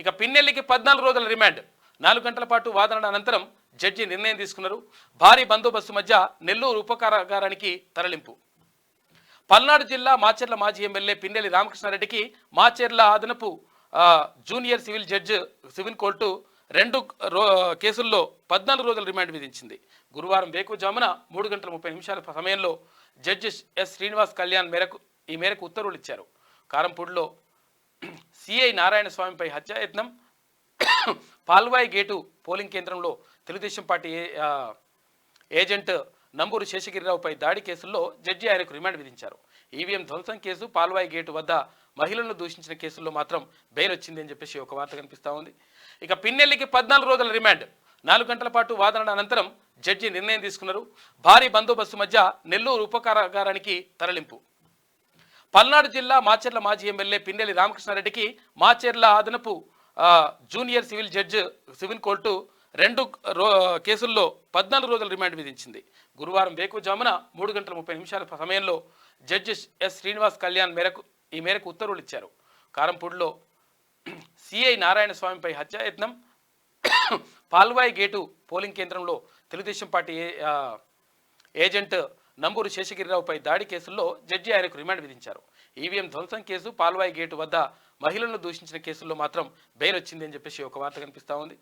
ఇక పిన్నెల్లికి పద్నాలుగు రోజుల రిమాండ్. నాలుగు గంటల పాటు వాదన అనంతరం జడ్జి నిర్ణయం తీసుకున్నారు. భారీ బందోబస్తు మధ్య నెల్లూరు ఉపకారాగారానికి తరలింపు. పల్నాడు జిల్లా మాచెర్ల మాజీ ఎమ్మెల్యే పిన్నెల్లి రామకృష్ణారెడ్డికి మాచెర్ల అదనపు junior civil judge civil court రెండు రో కేసుల్లో పద్నాలుగు రోజుల రిమాండ్ విధించింది. గురువారం వేకుజామున మూడు గంటల ముప్పై నిమిషాల సమయంలో జడ్జి ఎస్ శ్రీనివాస్ కళ్యాణ్ మేరకు ఈ మేరకు ఉత్తర్వులు ఇచ్చారు. కారంపూడిలో సిఐ నారాయణ స్వామిపై హత్యాయత్నం పాల్వాయి గేటు పోలింగ్ కేంద్రంలో తెలుగుదేశం పార్టీ ఏజెంట్ నంబూరు శేషగిరిరావుపై దాడి కేసుల్లో జడ్జి ఆయనకు రిమాండ్ విధించారు. ఈవీఎం ధ్వంసం కేసు పాల్వాయి గేటు వద్ద మహిళలను దూషించిన కేసుల్లో మాత్రం బెయిల్ వచ్చింది అని చెప్పేసి ఒక వార్త కనిపిస్తూ ఉంది. ఇక పిన్నెల్లికి పద్నాలుగు రోజుల రిమాండ్. నాలుగు గంటల పాటు వాదన అనంతరం జడ్జి నిర్ణయం తీసుకున్నారు. భారీ బందోబస్తు మధ్య నెల్లూరు ఉపకారాగారానికి తరలింపు. పల్నాడు జిల్లా మాచెర్ల మాజీ ఎమ్మెల్యే పిన్నెల్లి రామకృష్ణారెడ్డికి మాచెర్ల అదనపు junior civil judge civil court రెండు రో కేసుల్లో పద్నాలుగు రోజుల రిమాండ్ విధించింది. గురువారం వేకుజామున మూడు గంటల ముప్పై నిమిషాల సమయంలో జడ్జి ఎస్ శ్రీనివాస్ కళ్యాణ్ మేరకు ఈ మేరకు ఉత్తర్వులు ఇచ్చారు. కారంపూడిలో సిఐ నారాయణ స్వామిపై హత్యాయత్నం పాల్వాయి గేటు పోలింగ్ కేంద్రంలో తెలుగుదేశం పార్టీ ఏజెంట్ నంబూరు శేషగిరిరావుపై దాడి కేసుల్లో జడ్జి ఆయనకు రిమాండ్ విధించారు. ఈవీఎం ధ్వంసం కేసు పాల్వాయి గేటు వద్ద మహిళలను దూషించిన కేసుల్లో మాత్రం బెయిల్ వచ్చింది అని చెప్పేసి ఒక వార్త కనిపిస్తా ఉంది.